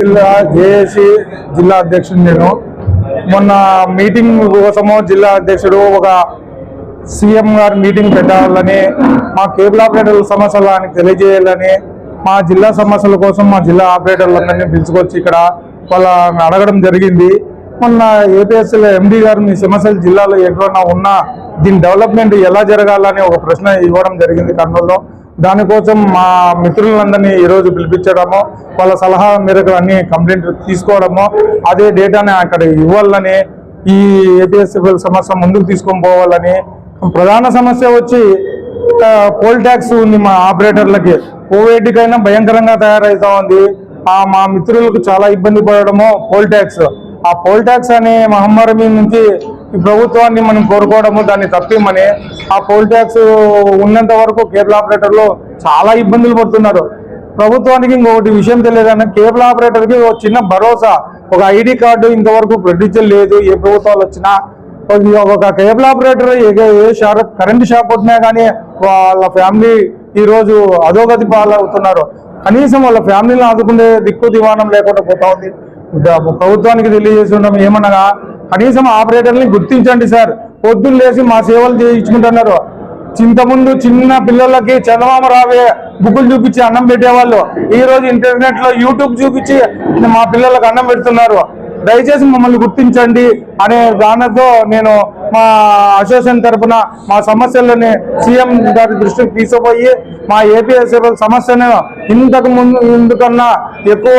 జిల్లా జేఏసీ జిల్లా అధ్యక్షుడు నేను. మొన్న మీటింగ్ కోసము జిల్లా అధ్యక్షుడు ఒక సీఎం గారు మీటింగ్ పెట్టాలని మా కేబుల్ ఆపరేటర్ల సమస్యలు ఆయనకు తెలియజేయాలని మా జిల్లా సమస్యల కోసం మా జిల్లా ఆపరేటర్లందరినీ పిలుచుకొచ్చి ఇక్కడ వాళ్ళని అడగడం జరిగింది. మొన్న ఏపీఎస్ఎల్ ఎండి గారు మీ సమస్యలు జిల్లాలో ఎక్కడన్నా ఉన్నా దీని డెవలప్మెంట్ ఎలా జరగాలని ఒక ప్రశ్న ఇవ్వడం జరిగింది కర్నూలులో. దానికోసం మా మిత్రులందరినీ ఈరోజు పిలిపించడము వాళ్ళ సలహా మేరకు అన్ని కంప్లైంట్ తీసుకోవడము అదే డేటాని అక్కడ ఇవ్వాలని ఈ ఏపీఎస్ఎఫ్ఎల్ సమస్య ముందుకు తీసుకొని పోవాలని. ప్రధాన సమస్య వచ్చి పోల్ ట్యాక్స్ ఉంది మా ఆపరేటర్లకి. కోవేటికైనా భయంకరంగా తయారవుతా ఉంది. ఆ మా మిత్రులకు చాలా ఇబ్బంది పడడము పోల్ ట్యాక్స్ ఆ పోల్ ట్యాక్స్ అనే మహమ్మారి మీద నుంచి ఈ ప్రభుత్వాన్ని మనం కోరుకోవడము దాన్ని తప్పిమని ఆ పోల్ ట్యాక్స్ ఉన్నంత వరకు కేబుల్ ఆపరేటర్లు చాలా ఇబ్బందులు పడుతున్నారు. ప్రభుత్వానికి ఇంకొకటి విషయం తెలియదన్న కేబుల్ ఆపరేటర్కి ఒక చిన్న భరోసా ఒక ఐడి కార్డు ఇంతవరకు ప్రొడ్యూసర్ లేదు ఏ ప్రభుత్వాలు వచ్చినా. ఒక- ఒక కేబుల్ ఆపరేటర్ ఏ షాప్ కరెంట్ షాప్ వచ్చినా కానీ వాళ్ళ ఫ్యామిలీ ఈరోజు అధోగతి పాలవుతున్నారు. కనీసం వాళ్ళ ఫ్యామిలీని ఆదుకునే దిక్కు దివాణం లేకుండా పోతా ఉంది. ప్రభుత్వానికి తెలియజేసి ఉన్నాం ఏమనగా కనీసం ఆపరేటర్ని గుర్తించండి సార్. పొద్దున్న లేచి మా సేవలు చేయించుకుంటున్నారు. చింతముందు చిన్న పిల్లలకి చందమామ రావే బుక్కులు చూపించి అన్నం పెట్టేవాళ్ళు. ఈ రోజు ఇంటర్నెట్లో యూట్యూబ్ చూపించి మా పిల్లలకు అన్నం పెడుతున్నారు. దయచేసి మమ్మల్ని గుర్తించండి అనే దానితో నేను మా అసోసియేషన్ తరపున మా సమస్యలని సీఎం గారి దృష్టికి తీసుకుపోయి మా ఏపీఎస్ఎఫ్ సమస్యను ఇంతకు ముందు ఇందుకన్నా ఎక్కువ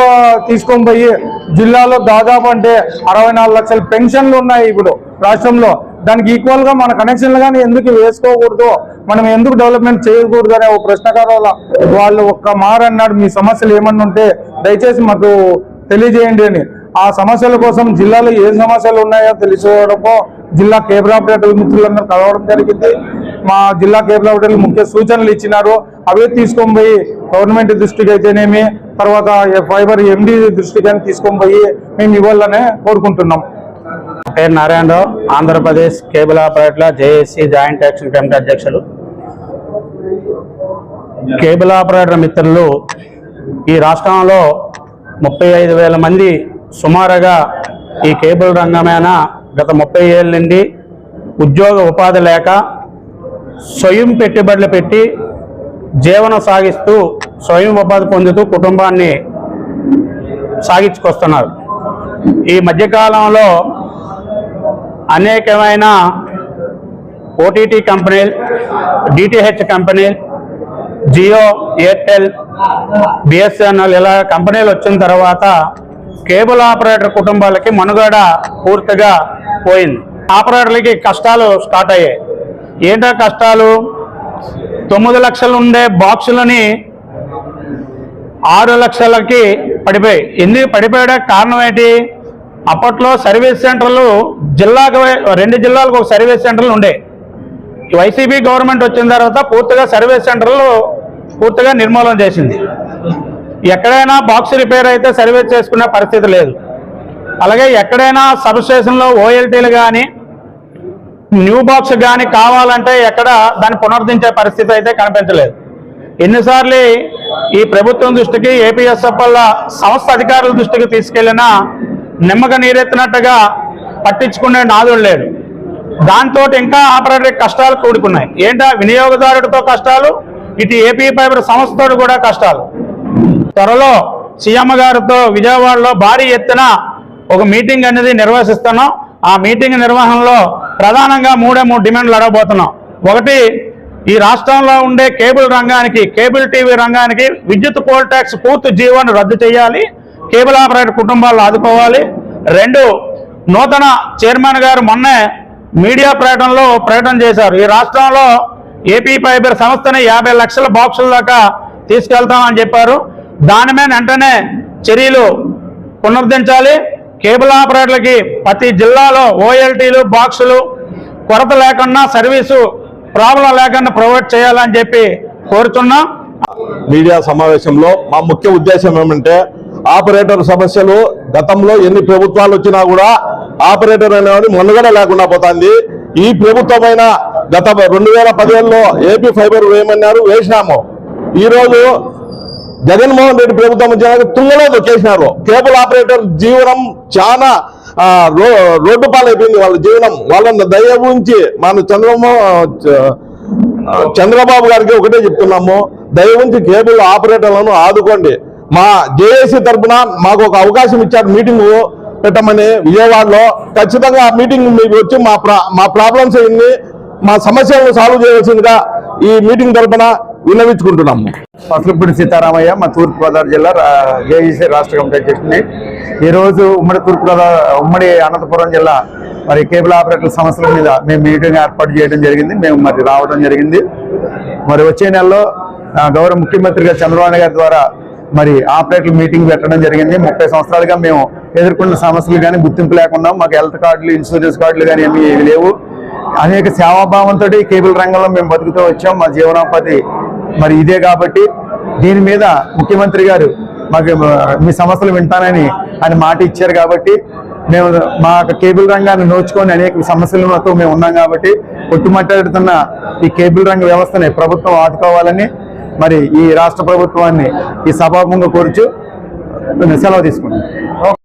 తీసుకొని పోయి జిల్లాలో దాదాపు అంటే అరవై నాలుగు లక్షల పెన్షన్లు ఉన్నాయి ఇప్పుడు రాష్ట్రంలో. దానికి ఈక్వల్గా మన కనెక్షన్లు కానీ ఎందుకు వేసుకోకూడదు? మనం ఎందుకు డెవలప్మెంట్ చేయకూడదు అనే ఒక ప్రశ్నకారాల వాళ్ళు ఒక్క మారన్నాడు. మీ సమస్యలు ఏమన్నా ఉంటే దయచేసి మాకు తెలియజేయండి అని. ఆ సమస్యల కోసం జిల్లాలో ఏ సమస్యలు ఉన్నాయో తెలుసుకోవడంతో జిల్లా కేబుల్ ఆపరేటర్ మిత్రులందరూ కలవడం జరిగింది. మా జిల్లా కేబుల్ ఆపరేటర్లు ముఖ్య సూచనలు ఇచ్చినారు. అవే తీసుకొని పోయి గవర్నమెంట్ దృష్టికి అయితేనేమి తర్వాత ఫైబర్ ఎండి దృష్టికి అని తీసుకొని పోయి మేము ఇవ్వాలనే కోరుకుంటున్నాం. పేరు నారాయణరావు. ఆంధ్రప్రదేశ్ కేబుల్ ఆపరేటర్ల జేఏసీ జాయింట్ యాక్షన్ కమిటీ అధ్యక్షులు. కేబుల్ ఆపరేటర్ మిత్రులు ఈ రాష్ట్రంలో ముప్పై ఐదు వేల మంది సుమారుగా ఈ కేబుల్ రంగమైన గత ముప్పై ఏళ్ళ నుండి ఉద్యోగ ఉపాధి లేక స్వయం పెట్టుబడులు పెట్టి జీవనం సాగిస్తూ స్వయం ఉపాధి పొందుతూ కుటుంబాన్ని సాగించుకొస్తున్నారు. ఈ మధ్యకాలంలో అనేకమైన ఓటీటీ కంపెనీలు డిటిహెచ్ కంపెనీలు జియో ఎయిర్టెల్ బిఎస్ఎన్ఎల్ ఇలా కంపెనీలు వచ్చిన తర్వాత కేబుల్ ఆపరేటర్ కుటుంబాలకి మనుగడ పూర్తిగా పోయింది. ఆపరేటర్లకి కష్టాలు స్టార్ట్ అయ్యాయి. ఏంటో కష్టాలు? తొమ్మిది లక్షలు ఉండే బాక్సులని ఆరు లక్షలకి పడిపోయాయి ఎందుకు పడిపోయడానికి కారణం ఏంటి? అప్పట్లో సర్వీస్ సెంటర్లు జిల్లాకు రెండు జిల్లాలకు ఒక సర్వీస్ సెంటర్లు ఉండే. వైసీపీ గవర్నమెంట్ వచ్చిన తర్వాత పూర్తిగా సర్వీస్ సెంటర్లు పూర్తిగా నిర్మూలన చేసింది. ఎక్కడైనా బాక్స్ రిపేర్ అయితే సర్వీస్ చేసుకునే పరిస్థితి లేదు. అలాగే ఎక్కడైనా సబ్స్టేషన్లో ఓఎల్టీలు కానీ న్యూ బాక్స్ కానీ కావాలంటే ఎక్కడ దాన్ని పునరుద్ధరించే పరిస్థితి అయితే కనిపించలేదు. ఎన్నిసార్లు ఈ ప్రభుత్వం దృష్టికి ఏపీఎస్ఎఫ్ఎల్ సంస్థ అధికారుల దృష్టికి తీసుకెళ్ళినా నిమ్మక నీరెత్తినట్టుగా పట్టించుకునే నాదుడు లేడు. దాంతో ఇంకా ఆపరేటర్ కష్టాలు కూడుకున్నాయి. ఏంటా? వినియోగదారుడితో కష్టాలు ఇటు ఏపీ ఫైబర్ సంస్థతో కూడా కష్టాలు. త్వరలో సీఎం గారితో విజయవాడలో భారీ ఎత్తున ఒక మీటింగ్ అనేది నిర్వహిస్తున్నాం. ఆ మీటింగ్ నిర్వహణలో ప్రధానంగా మూడే మూడు డిమాండ్లు అడగబోతున్నాం. ఒకటి ఈ రాష్ట్రంలో ఉండే కేబుల్ రంగానికి కేబుల్ టీవీ రంగానికి విద్యుత్ పోల్ ట్యాక్స్ పూర్తి జీవోను రద్దు చేయాలి. కేబుల్ ఆపరేటర్ కుటుంబాలను ఆదుకోవాలి. రెండు నూతన చైర్మన్ గారు మొన్నే మీడియా ప్రకటనలో ప్రకటన చేశారు. ఈ రాష్ట్రంలో ఏపీ ఫైబర్ సంస్థని యాభై లక్షల బాక్సుల దాకా తీసుకెళ్తామని చెప్పారు. దాని మీద వెంటనే చర్యలు పునరుద్ధరించాలి. కేబుల్ ఆపరేటర్లకి ప్రతి జిల్లాలో ఓఎల్టీలు బాక్సులు కొరత లేకుండా సర్వీసు ప్రాబ్లం లేకుండా ప్రొవైడ్ చేయాలని చెప్పి కోరుతున్నాం. మీడియా సమావేశంలో మా ముఖ్య ఉద్దేశం ఏమంటే ఆపరేటర్ సమస్యలు గతంలో ఎన్ని ప్రభుత్వాలు వచ్చినా కూడా ఆపరేటర్ అనేవాడి మనుగడ లేకుండా పోతుంది. ఈ ప్రభుత్వమైన గత రెండు వేల పదిహేనులో ఏపీ ఫైబర్ వేయమన్నారు వేసినాము. ఈరోజు జగన్మోహన్ రెడ్డి ప్రభుత్వం వచ్చినాక తుంగలో దొక్కేసినారు కేబుల్ ఆపరేటర్ జీవనం చాలా రో- రోడ్డు పాలైపోయింది. వాళ్ళ జీవనం వాళ్ళని దయ ఉంచి మన చంద్రమో చంద్రబాబు గారికి ఒకటే చెప్తున్నాము. దయ ఉంచి కేబుల్ ఆపరేటర్లను ఆదుకోండి. మా జేఏసీ తరఫున మాకు ఒక అవకాశం ఇచ్చారు మీటింగ్ పెట్టమని విజయవాడలో. ఖచ్చితంగా ఆ మీటింగ్ మీకు వచ్చి మా ప్రా మా ప్రాబ్లమ్స్ ఏంది మా సమస్యలను సాల్వ్ చేయవలసిందిగా ఈ మీటింగ్ తరఫున విన్నవించుకుంటున్నాము. పసులపూడి సీతారామయ్య మా తూర్పుగోదావరి జిల్లా జేఈసీ రాష్ట్ర కమిటీ అధ్యక్షుడిని. ఈరోజు ఉమ్మడి తూర్పుగోదావరి ఉమ్మడి అనంతపురం జిల్లా మరి కేబుల్ ఆపరేటర్ల సమస్యల మీద మేము మీటింగ్ ఏర్పాటు చేయడం జరిగింది. మేము మరి రావడం జరిగింది. మరి వచ్చే నెలలో ఆ, గౌరవ ముఖ్యమంత్రి చంద్రబాబు గారి ద్వారా మరి ఆపరేటర్ల మీటింగ్ పెట్టడం జరిగింది. ముప్పై సంవత్సరాలుగా మేము ఎదుర్కొన్న సమస్యలు కానీ గుర్తింపు లేకుండా మాకు హెల్త్ కార్డులు ఇన్సూరెన్స్ కార్డులు కానీ ఏమీ లేవు. అనేక సేవాభావంతో కేబుల్ రంగంలో మేము బతుకుతూ వచ్చాం. మా జీవనోపాధి మరి ఇదే కాబట్టి దీని మీద ముఖ్యమంత్రి గారు మాకు మీ సమస్యలు వింటానని ఆయన మాట ఇచ్చారు కాబట్టి మేము మా కేబుల్ రంగాన్ని నోచుకొని అనేక సమస్యలతో మేము ఉన్నాం కాబట్టి కొట్టుమట్టాడుతున్న ఈ కేబుల్ రంగ వ్యవస్థని ప్రభుత్వం ఆదుకోవాలని మరి ఈ రాష్ట్ర ప్రభుత్వాన్ని ఈ సభాముఖంగా కోరుచు సెలవు తీసుకుంటాం